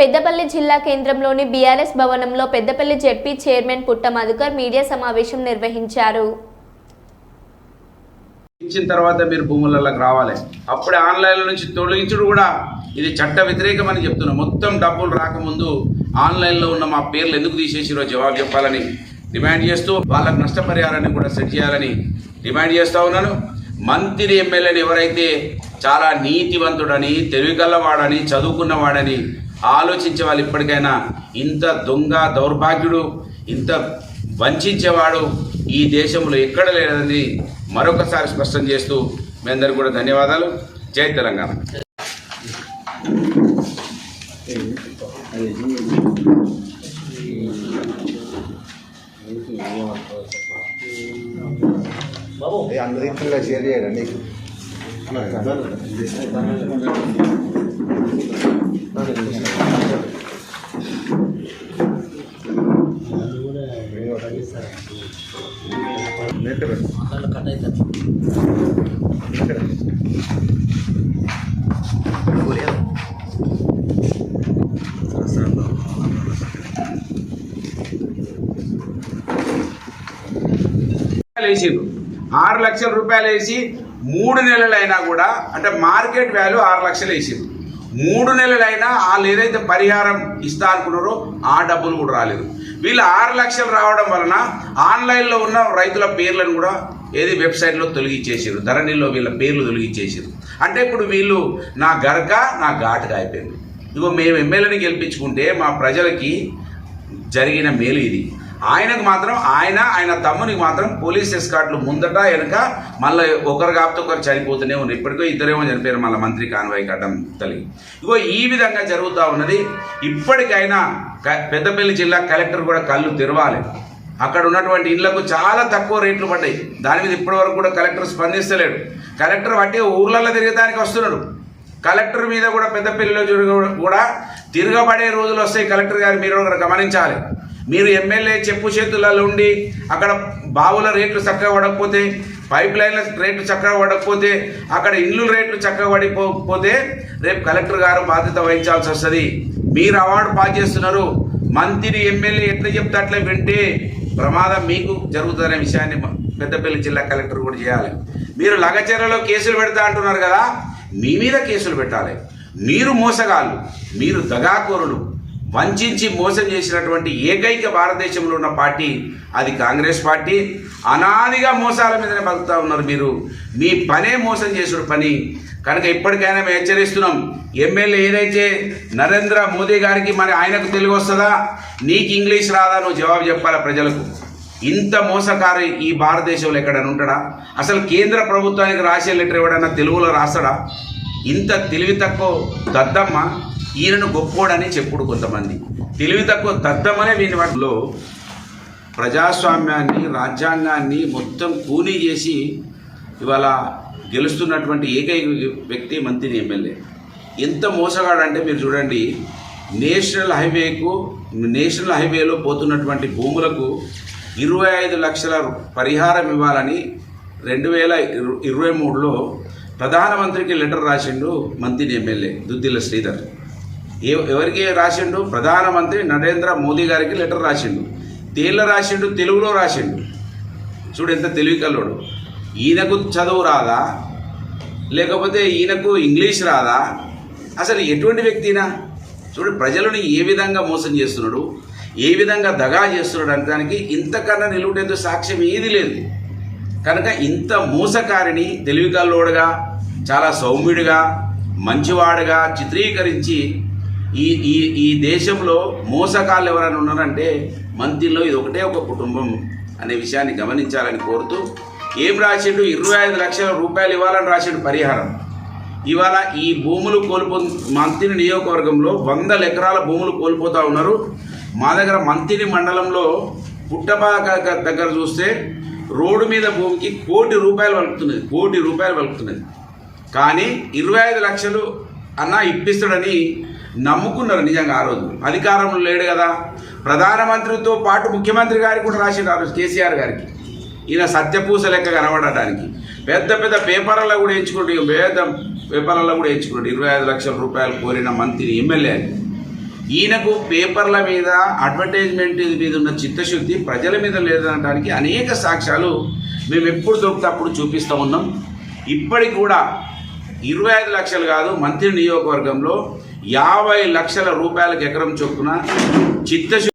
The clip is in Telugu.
పెద్దపల్లి జిల్లా కేంద్రంలోని బీఆర్ఎస్ భవనంలో పెద్దపల్లి జెడ్పీ చైర్మన్ పుట్ట మధుకర్ మీడియా సమావేశం నిర్వహించారు. ఇచ్చిన తర్వాత మీరు భూములలోకి రావాలి. అప్పుడే ఆన్లైన్ల నుంచి తొలగించుడు కూడా ఇది చట్ట వ్యతిరేకమని చెప్తున్నా. మొత్తం డబ్బులు రాకముందు ఆన్లైన్లో ఉన్న మా పేర్లు ఎందుకు తీసేసిరో జవాబు చెప్పాలని డిమాండ్ చేస్తూ వాళ్ళకు నష్టపరిహారాన్ని కూడా సెట్ చేయాలని డిమాండ్ చేస్తూ ఉన్నాను. మంత్రి ఎమ్మెల్యేని ఎవరైతే చాలా నీతివంతుడని తెలివిగలవాడని చదువుకున్నవాడని ఆలోచించే వాళ్ళు ఇప్పటికైనా ఇంత దొంగ దౌర్భాగ్యుడు ఇంత వంచేవాడు ఈ దేశంలో ఎక్కడ లేదని మరొకసారి స్పష్టం చేస్తూ మీ అందరికీ కూడా ధన్యవాదాలు. జై తెలంగాణ. బాబు అందరికీ షేర్ చేయరా వేసిండ్రు ఆరు లక్షల రూపాయలు వేసి మూడు నెలలైనా కూడా అంటే మార్కెట్ వాల్యూ ఆరు లక్షలు వేసింది మూడు నెలలైనా వాళ్ళు ఏదైతే పరిహారం ఇస్తా అనుకున్నారో ఆ డబ్బులు కూడా రాలేదు. వీళ్ళు ఆరు లక్షలు రావడం వలన ఆన్లైన్లో ఉన్న రైతుల పేర్లను కూడా ఏది వెబ్సైట్లో తొలగించేసారు. ధరణిలో వీళ్ళ పేర్లు తొలగించేసారు. అంటే ఇప్పుడు వీళ్ళు నా గరక నా ఘాటుగా అయిపోయింది. ఇగో మేము ఎమ్మెల్యేని గెలిపించుకుంటే మా ప్రజలకి జరిగిన మేలు ఇది. ఆయనకు మాత్రం ఆయన ఆయన తమ్మునికి మాత్రం పోలీస్ ఎస్కాట్లు ముందట వెనక మళ్ళీ ఒకరు కాపుతో ఒకరు చనిపోతూనే ఉన్నారు. ఇప్పటికో ఇద్దరేమో చనిపోయారు మళ్ళీ మంత్రి కాన్వాయ్ కట్టం తల్లి. ఇగో ఈ విధంగా జరుగుతూ ఉన్నది. ఇప్పటికైనా క- పెద్దపల్లి జిల్లా కలెక్టర్ కూడా కళ్ళు తెరవాలి. అక్కడ ఉన్నటువంటి ఇళ్ళకు చాలా తక్కువ రేట్లు పడ్డాయి. దాని మీద ఇప్పటివరకు కూడా కలెక్టర్ స్పందిస్తలేడు. కలెక్టర్ బట్టి ఊర్లలో తిరగడానికి వస్తున్నాడు. కలెక్టర్ మీద కూడా పెద్దపల్లిలో కూడా తిరగబడే రోజులు వస్తాయి. కలెక్టర్ గారు మీరు గమనించాలి. మీరు ఎమ్మెల్యే చెప్పు చేతులలో ఉండి అక్కడ బావుల రేట్లు చక్కగా పడకపోతే పైప్ లైన్ల రేట్లు చక్కగా పడకపోతే అక్కడ ఇళ్ళు రేట్లు చక్కగా పడిపోతే రేపు కలెక్టర్ గారు బాధ్యత వహించాల్సి వస్తుంది. మీరు అవార్డు పాస్ చేస్తున్నారు. మంత్రి ఎమ్మెల్యే ఎట్లా చెప్తే అట్లా వింటే ప్రమాదం మీకు జరుగుతుందనే విషయాన్ని పెద్దపల్లి జిల్లా కలెక్టర్ కూడా చేయాలి. మీరు లగచెరలో కేసులు పెడతా అంటున్నారు కదా మీ మీద కేసులు పెట్టాలి. మీరు మోసగాళ్ళు మీరు దగాకోరులు వంచి మోసం చేసినటువంటి ఏకైక భారతదేశంలో ఉన్న పార్టీ అది కాంగ్రెస్ పార్టీ. అనాదిగా మోసాల మీదనే బతుకుతా ఉన్నారు మీరు. మీ పనే మోసం చేసుడు పని. కనుక ఇప్పటికైనా మేము హెచ్చరిస్తున్నాం. ఎమ్మెల్యే ఏదైతే నరేంద్ర మోదీ గారికి మరి ఆయనకు తెలుగు వస్తుందా? నీకు ఇంగ్లీష్ రాదా? నువ్వు జవాబు చెప్పాలా ప్రజలకు? ఇంత మోసకారి ఈ భారతదేశంలో ఎక్కడైనా ఉంటాడా? అసలు కేంద్ర ప్రభుత్వానికి రాసే లెటర్ ఎవడన్నా తెలుగులో రాస్తాడా? ఇంత తెలివి తక్కువ దద్దమ్మ? ఈయనను గొప్పోడని చెప్పుడు కొంతమంది. తెలివి తక్కువ దద్దమనే వీని వాటిలో ప్రజాస్వామ్యాన్ని రాజ్యాంగాన్ని మొత్తం కూనీ చేసి ఇవాళ గెలుస్తున్నటువంటి ఏకైక వ్యక్తి మంత్రి ఎమ్మెల్యే. ఎంత మోసగాడంటే మీరు చూడండి నేషనల్ హైవేకు నేషనల్ హైవేలో పోతున్నటువంటి భూములకు ఇరవై ఐదు లక్షల పరిహారం ఇవ్వాలని రెండు వేల ఇరవై మూడులో ప్రధానమంత్రికి లెటర్ రాసిండు మంత్రి ఎమ్మెల్యే దుద్దిల్ల శ్రీధర్. ఎవరికి రాసిండు? ప్రధానమంత్రి నరేంద్ర మోదీ గారికి లెటర్ రాసిండు. తేళ్ళ రాసిండు? తెలుగులో రాసిండు. చూడు ఎంత తెలివి కల్లోడు. ఈయనకు చదువు రాదా? లేకపోతే ఈయనకు ఇంగ్లీష్ రాదా? అసలు ఎటువంటి వ్యక్తినా? చూడు ప్రజలను ఏ విధంగా మోసం చేస్తున్నాడు? ఏ విధంగా దగా చేస్తున్నాడు అనడానికి ఇంతకన్నా నిలువుటేందుకు సాక్ష్యం ఏది లేదు. కనుక ఇంత మోసకారిని తెలివికల్లోడుగా చాలా సౌమ్యుడిగా మంచివాడుగా చిత్రీకరించి ఈ ఈ ఈ దేశంలో మోసకాలు ఎవరైనా ఉన్నారంటే మంత్రిలో ఇది ఒకటే ఒక కుటుంబం అనే విషయాన్ని గమనించాలని కోరుతూ ఏం రాసిండు? ఇరవై ఐదు లక్షల రూపాయలు ఇవ్వాలని రాసిండు పరిహారం. ఇవాళ ఈ భూములు కోల్పో మంత్రి నియోజకవర్గంలో వందల ఎకరాల భూములు కోల్పోతూ ఉన్నారు. మా దగ్గర మంత్రి మండలంలో పుట్టబాక దగ్గర చూస్తే రోడ్డు మీద భూమికి కోటి రూపాయలు వలుపుతున్నది కోటి రూపాయలు వలుపుతున్నది. కానీ ఇరవై ఐదు లక్షలు అన్నా ఇప్పిస్తాడని నమ్ముకున్నారు నిజంగా ఆ రోజు. అధికారంలో లేడు కదా. ప్రధానమంత్రితో పాటు ముఖ్యమంత్రి గారికి కూడా రాసిండు ఆ రోజు కేసీఆర్ గారికి. ఈయన సత్యపూస లెక్క కనబడటానికి. పెద్ద పెద్ద పేపర్లలో కూడా ఎంచుకుంటూ పెద్ద పేపర్లలో కూడా ఎంచుకుంటే ఇరవై ఐదు లక్షల రూపాయలు కోరిన మంత్రి ఎమ్మెల్యే అని. ఈయనకు పేపర్ల మీద అడ్వర్టైజ్మెంట్ మీద ఉన్న చిత్తశుద్ధి ప్రజల మీద లేదనడానికి అనేక సాక్ష్యాలు మేము ఎప్పుడు దొరికితే అప్పుడు చూపిస్తూ ఉన్నాం. ఇప్పటికి కూడా ఇరవై ఐదు లక్షలు కాదు మంత్రి నియోజకవర్గంలో యాభై లక్షల రూపాయలకు ఎకరం చొప్పున చిత్తశు